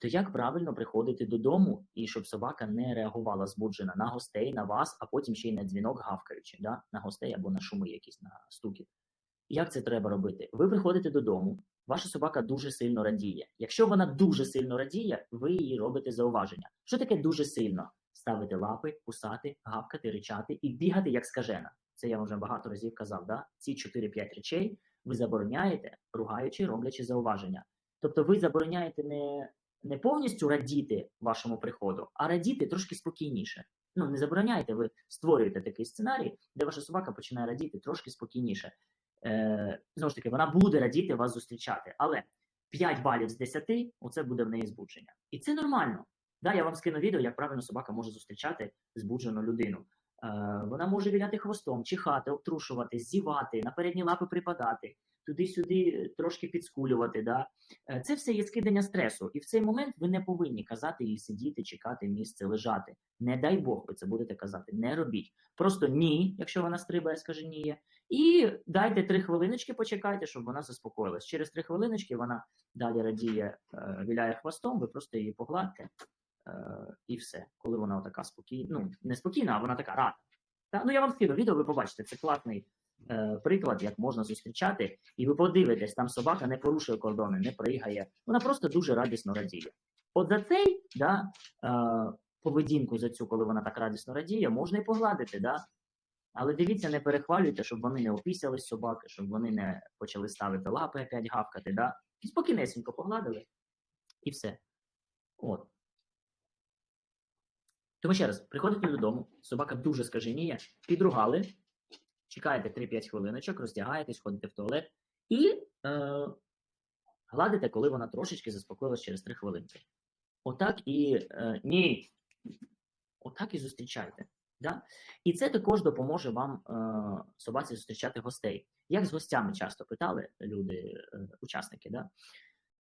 То як правильно приходити додому і щоб собака не реагувала збуджена на гостей, на вас, а потім ще й на дзвінок гавкаючи, да? на гостей або на шуми якісь на стуки. Як це треба робити? Ви приходите додому, ваша собака дуже сильно радіє. Якщо вона дуже сильно радіє, ви їй робите зауваження. Що таке дуже сильно? Ставити лапи, кусати, гавкати, ричати і бігати як скажена. Це я вже багато разів казав. Да? Ці 4-5 речей ви забороняєте, ругаючи, роблячи зауваження. Тобто ви забороняєте не, не повністю радіти вашому приходу, а радіти трошки спокійніше. Ну, не забороняєте, ви створюєте такий сценарій, де ваша собака починає радіти трошки спокійніше. Е, знову ж таки, вона буде радіти вас зустрічати, але 5 балів з 10 оце буде в неї збудження. І це нормально. Да, я вам скину відео, як правильно собака може зустрічати збуджену людину. Е, вона може віляти хвостом, чихати, обтрушувати, зівати, на передні лапи припадати, туди-сюди трошки підскулювати. Да? Е, Це все є скидання стресу. І в цей момент ви не повинні казати їй сидіти, чекати місце, лежати. Не дай Бог, ви це будете казати. Не робіть. Просто ні, якщо вона стрибає, скаженіє. І дайте три хвилиночки, почекайте, щоб вона заспокоїлась. Через три хвилиночки вона далі радіє, е, віляє хвостом, ви просто її погладьте. Е, і все, коли вона така спокійна, ну не спокійна, а вона така рада. Та, ну я вам скину відео, ви побачите, це класний е, приклад, як можна зустрічати, і ви подивитесь, там собака не порушує кордони, не пригає, вона просто дуже радісно радіє. От за цей да, е, поведінку, за цю, коли вона так радісно радіє, можна і погладити. Да? Але дивіться, не перехвалюйте, щоб вони не опісялись собаки, щоб вони не почали ставити лапи опять гавкати. Да? І спокійнесенько погладили, і все. От. Тому ще раз, приходите додому, собака дуже скаженіє, підругали, чекаєте 3-5 хвилиночок, роздягаєтесь, ходите в туалет і е, гладите, коли вона трошечки заспокоїлась через 3 хвилинки. Отак і е, ні. Отак і зустрічайте. Да? І це також допоможе вам е, собаці зустрічати гостей. Як з гостями часто питали люди, е, учасники, да?